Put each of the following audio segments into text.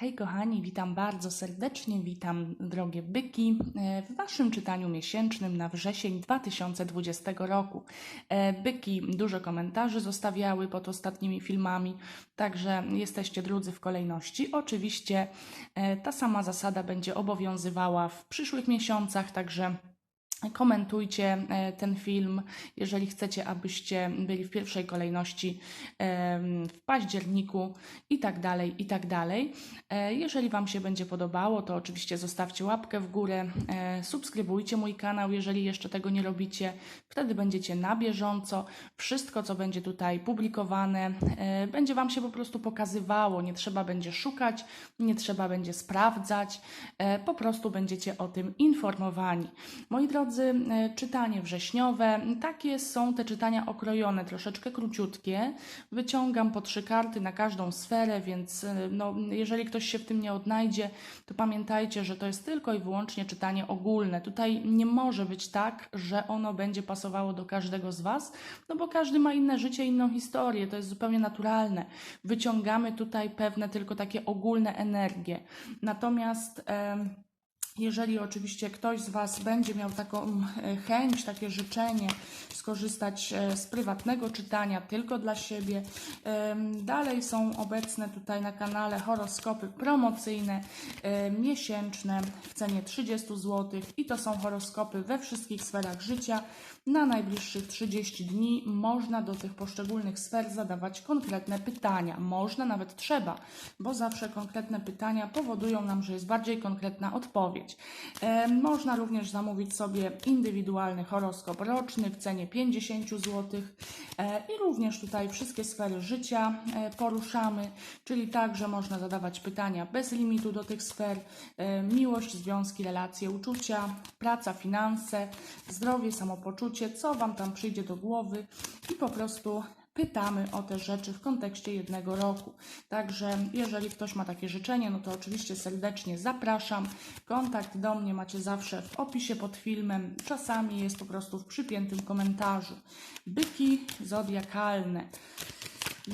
Hej kochani, witam bardzo serdecznie, witam drogie byki e, w Waszym czytaniu miesięcznym na wrzesień 2020 roku. E, Byki dużo komentarzy zostawiały pod ostatnimi filmami, także jesteście drudzy w kolejności. Oczywiście e, ta sama zasada będzie obowiązywała w przyszłych miesiącach, także Komentujcie e, ten film, jeżeli chcecie, abyście byli w pierwszej kolejności w październiku i tak dalej, i tak dalej. E, Jeżeli Wam się będzie podobało, to oczywiście zostawcie łapkę w górę, e, subskrybujcie mój kanał, jeżeli jeszcze tego nie robicie. Wtedy będziecie na bieżąco. Wszystko, co będzie tutaj publikowane, będzie Wam się po prostu pokazywało. Nie trzeba będzie szukać, nie trzeba będzie sprawdzać, po prostu będziecie o tym informowani. Moi drodzy, e, czytanie wrześniowe, takie są te czytania okrojone, troszeczkę króciutkie. Wyciągam po trzy karty na każdą sferę, więc e, no, jeżeli ktoś się w tym nie odnajdzie, to pamiętajcie, że to jest tylko i wyłącznie czytanie ogólne. Tutaj nie może być tak, że ono będzie pasowało do każdego z Was, no bo każdy ma inne życie, inną historię, to jest zupełnie naturalne. Wyciągamy tutaj pewne tylko takie ogólne energie. Natomiast. em, jeżeli oczywiście ktoś z Was będzie miał taką e, chęć, takie życzenie skorzystać e, z prywatnego czytania tylko dla siebie, dalej są obecne tutaj na kanale horoskopy promocyjne, e, miesięczne w cenie 30 zł i to są horoskopy we wszystkich sferach życia. Na najbliższych 30 dni można do tych poszczególnych sfer zadawać konkretne pytania. Można, nawet trzeba, bo zawsze konkretne pytania powodują nam, że jest bardziej konkretna odpowiedź. E, można również zamówić sobie indywidualny horoskop roczny w cenie 50 zł e, i również tutaj wszystkie sfery życia e, poruszamy, czyli także można zadawać pytania bez limitu do tych sfer. Miłość, związki, relacje, uczucia, praca, finanse, zdrowie, samopoczucie, co Wam tam przyjdzie do głowy. I po prostu pytamy o te rzeczy w kontekście jednego roku. Także jeżeli ktoś ma takie życzenie, no to oczywiście serdecznie zapraszam. Kontakt do mnie macie zawsze w opisie pod filmem. Czasami jest po prostu w przypiętym komentarzu. Byki zodiakalne.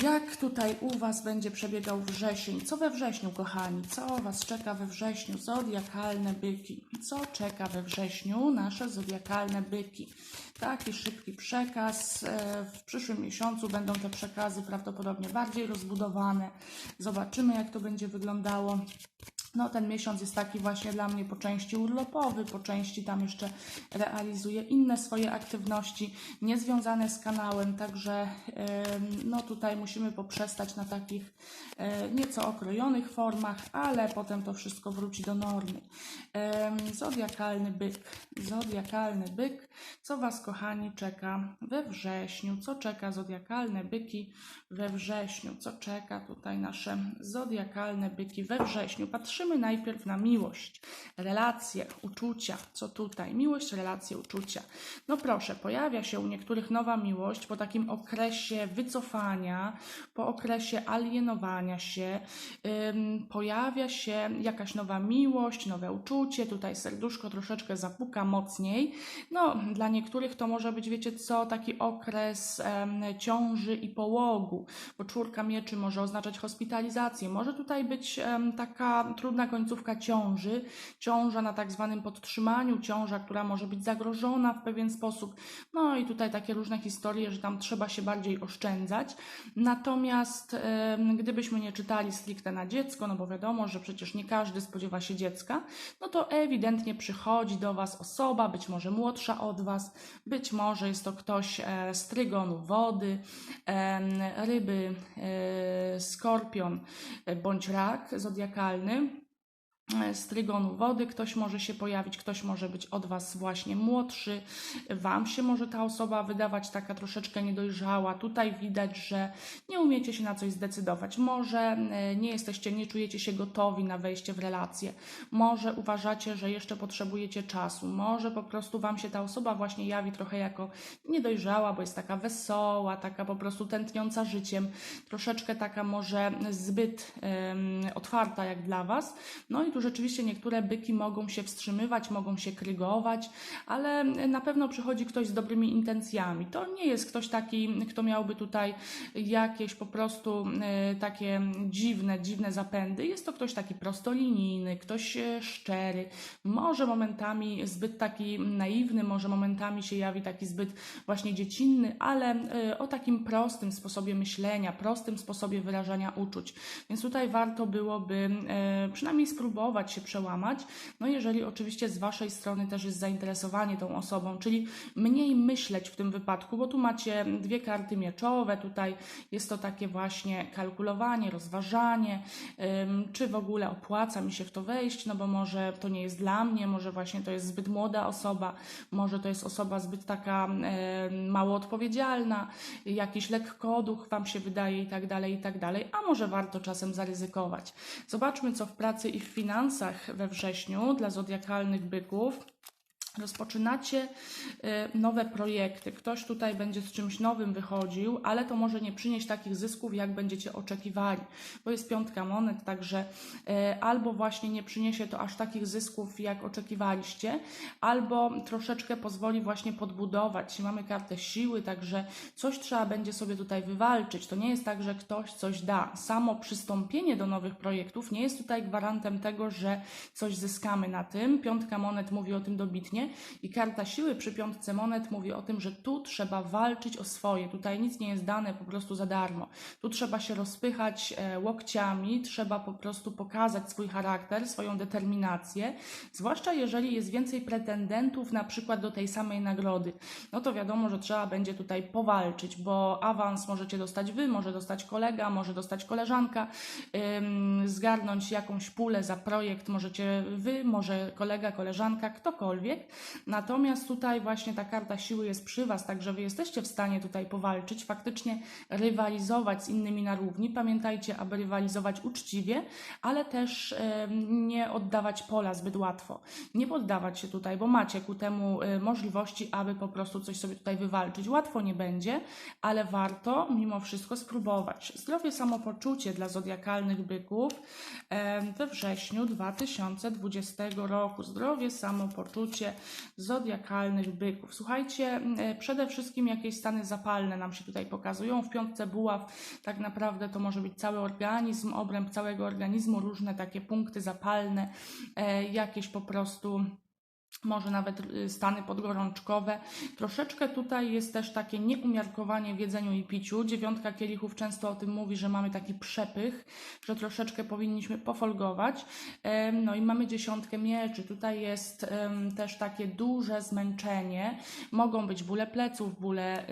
Jak tutaj u Was będzie przebiegał wrzesień? Co we wrześniu, kochani? Co Was czeka we wrześniu? Zodiakalne byki. Co czeka we wrześniu nasze zodiakalne byki? Taki szybki przekaz. E, W przyszłym miesiącu będą te przekazy prawdopodobnie bardziej rozbudowane. Zobaczymy, jak to będzie wyglądało. No, ten miesiąc jest taki właśnie dla mnie po części urlopowy, po części tam jeszcze realizuję inne swoje aktywności niezwiązane z kanałem, także no tutaj musimy poprzestać na takich nieco okrojonych formach, ale potem to wszystko wróci do normy. Zodiakalny byk, zodiakalny byk, co Was kochani czeka we wrześniu, co czeka zodiakalne byki we wrześniu, co czeka tutaj nasze zodiakalne byki we wrześniu. Patrzymy najpierw na miłość, relacje, uczucia, co tutaj, miłość, relacje, uczucia. No proszę, pojawia się u niektórych nowa miłość po takim okresie wycofania, po okresie alienowania się, ym, pojawia się jakaś nowa miłość, nowe uczucie, tutaj serduszko troszeczkę zapuka mocniej. No, dla niektórych to może być, wiecie co, taki okres em, ciąży i połogu, bo czwórka mieczy może oznaczać hospitalizację, może tutaj być em, taka trudna końcówka ciąży, ciąża na tak zwanym podtrzymaniu, ciąża, która może być zagrożona w pewien sposób. No i tutaj takie różne historie, że tam trzeba się bardziej oszczędzać. Natomiast gdybyśmy nie czytali stricte na dziecko, no bo wiadomo, że przecież nie każdy spodziewa się dziecka, no to ewidentnie przychodzi do Was osoba, być może młodsza od Was, być może jest to ktoś e, z trygonu wody, ryby, e, skorpion e, bądź rak zodiakalny z trygonu wody ktoś może się pojawić, ktoś może być od Was właśnie młodszy, Wam się może ta osoba wydawać taka troszeczkę niedojrzała. Tutaj widać, że nie umiecie się na coś zdecydować. Może e, nie jesteście, nie czujecie się gotowi na wejście w relację. Może uważacie, że jeszcze potrzebujecie czasu. Może po prostu Wam się ta osoba właśnie jawi trochę jako niedojrzała, bo jest taka wesoła, taka po prostu tętniąca życiem, troszeczkę taka może zbyt em, otwarta jak dla Was. No i tu rzeczywiście niektóre byki mogą się wstrzymywać, mogą się krygować, ale na pewno przychodzi ktoś z dobrymi intencjami. To nie jest ktoś taki, kto miałby tutaj jakieś po prostu e, takie dziwne, dziwne zapędy. Jest to ktoś taki prostolinijny, ktoś e, szczery, może momentami zbyt taki naiwny, może momentami się jawi taki zbyt właśnie dziecinny, ale e, o takim prostym sposobie myślenia, prostym sposobie wyrażania uczuć. Więc tutaj warto byłoby przynajmniej spróbować się przełamać, no jeżeli oczywiście z Waszej strony też jest zainteresowanie tą osobą, czyli mniej myśleć w tym wypadku, bo tu macie dwie karty mieczowe, tutaj jest to takie właśnie kalkulowanie, rozważanie, czy w ogóle opłaca mi się w to wejść, no bo może to nie jest dla mnie, może właśnie to jest zbyt młoda osoba, może to jest osoba zbyt taka mało odpowiedzialna, jakiś lekkoduch Wam się wydaje i tak dalej, i tak dalej, a może warto czasem zaryzykować. Zobaczmy, co w pracy i w finansach we wrześniu dla zodiakalnych byków. Rozpoczynacie y, nowe projekty. Ktoś tutaj będzie z czymś nowym wychodził, ale to może nie przynieść takich zysków, jak będziecie oczekiwali, bo jest piątka monet, także y, albo właśnie nie przyniesie to aż takich zysków, jak oczekiwaliście, albo troszeczkę pozwoli właśnie podbudować. Mamy kartę siły, także coś trzeba będzie sobie tutaj wywalczyć. To nie jest tak, że ktoś coś da. Samo przystąpienie do nowych projektów nie jest tutaj gwarantem tego, że coś zyskamy na tym. Piątka monet mówi o tym dobitnie. I karta siły przy piątce monet mówi o tym, że tu trzeba walczyć o swoje. Tutaj nic nie jest dane po prostu za darmo. Tu trzeba się rozpychać e, łokciami, trzeba po prostu pokazać swój charakter, swoją determinację, zwłaszcza jeżeli jest więcej pretendentów na przykład do tej samej nagrody. No to wiadomo, że trzeba będzie tutaj powalczyć, bo awans możecie dostać wy, może dostać kolega, może dostać koleżanka, ym, zgarnąć jakąś pulę za projekt możecie wy, może kolega, koleżanka, ktokolwiek. Natomiast tutaj właśnie ta karta siły jest przy Was, także Wy jesteście w stanie tutaj powalczyć, faktycznie rywalizować z innymi na równi. Pamiętajcie, aby rywalizować uczciwie, ale też nie oddawać pola zbyt łatwo. Nie poddawać się tutaj, bo macie ku temu e, możliwości, aby po prostu coś sobie tutaj wywalczyć. Łatwo nie będzie, ale warto mimo wszystko spróbować. Zdrowie, samopoczucie dla zodiakalnych byków we wrześniu 2020 roku. Zdrowie, samopoczucie zodiakalnych byków. Słuchajcie, e, przede wszystkim jakieś stany zapalne nam się tutaj pokazują. W piątce buław tak naprawdę to może być cały organizm, obręb całego organizmu, różne takie punkty zapalne, e, jakieś po prostu może nawet y, stany podgorączkowe. Troszeczkę tutaj jest też takie nieumiarkowanie w jedzeniu i piciu. Dziewiątka kielichów często o tym mówi, że mamy taki przepych, że troszeczkę powinniśmy pofolgować. No i mamy dziesiątkę mieczy. Tutaj jest też takie duże zmęczenie. Mogą być bóle pleców, bóle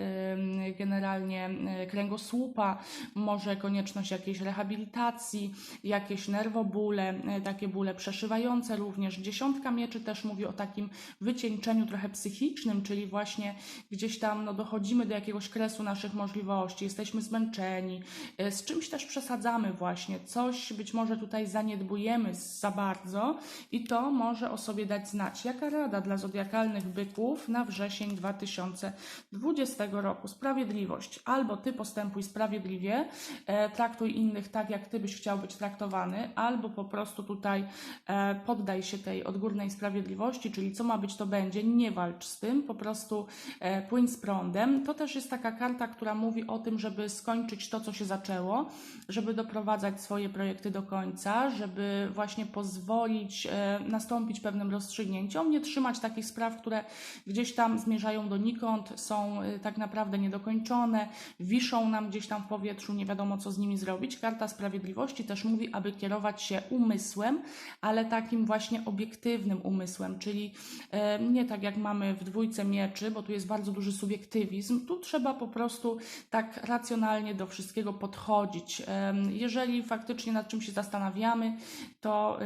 generalnie kręgosłupa, może konieczność jakiejś rehabilitacji, jakieś nerwobóle, e, takie bóle przeszywające również. Dziesiątka mieczy też mówi o takim wycieńczeniu trochę psychicznym, czyli właśnie gdzieś tam no, dochodzimy do jakiegoś kresu naszych możliwości, jesteśmy zmęczeni, e, z czymś też przesadzamy właśnie, coś być może tutaj zaniedbujemy za bardzo i to może o sobie dać znać. Jaka rada dla zodiakalnych byków na wrzesień 2020 roku? Sprawiedliwość. Albo ty postępuj sprawiedliwie, e, traktuj innych tak, jak ty byś chciał być traktowany, albo po prostu tutaj e, poddaj się tej odgórnej sprawiedliwości, czyli co ma być, to będzie, nie walcz z tym, po prostu e, płyń z prądem. To też jest taka karta, która mówi o tym, żeby skończyć to, co się zaczęło, żeby doprowadzać swoje projekty do końca, żeby właśnie pozwolić e, nastąpić pewnym rozstrzygnięciom, nie trzymać takich spraw, które gdzieś tam zmierzają donikąd, są e, tak naprawdę niedokończone, wiszą nam gdzieś tam w powietrzu, nie wiadomo co z nimi zrobić. Karta Sprawiedliwości też mówi, aby kierować się umysłem, ale takim właśnie obiektywnym umysłem, czyli e, nie tak jak mamy w dwójce mieczy, bo tu jest bardzo duży subiektywizm. Tu trzeba po prostu tak racjonalnie do wszystkiego podchodzić. Em, Jeżeli faktycznie nad czym się zastanawiamy, to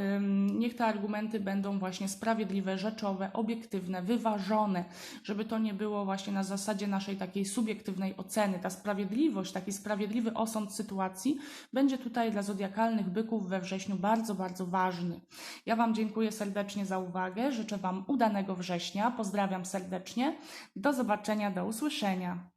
niech te argumenty będą właśnie sprawiedliwe, rzeczowe, obiektywne, wyważone, żeby to nie było właśnie na zasadzie naszej takiej subiektywnej oceny. Ta sprawiedliwość, taki sprawiedliwy osąd sytuacji będzie tutaj dla zodiakalnych byków we wrześniu bardzo, bardzo ważny. Ja Wam dziękuję serdecznie za uwagę. Życzę Udanego września. Pozdrawiam serdecznie. Do zobaczenia, do usłyszenia.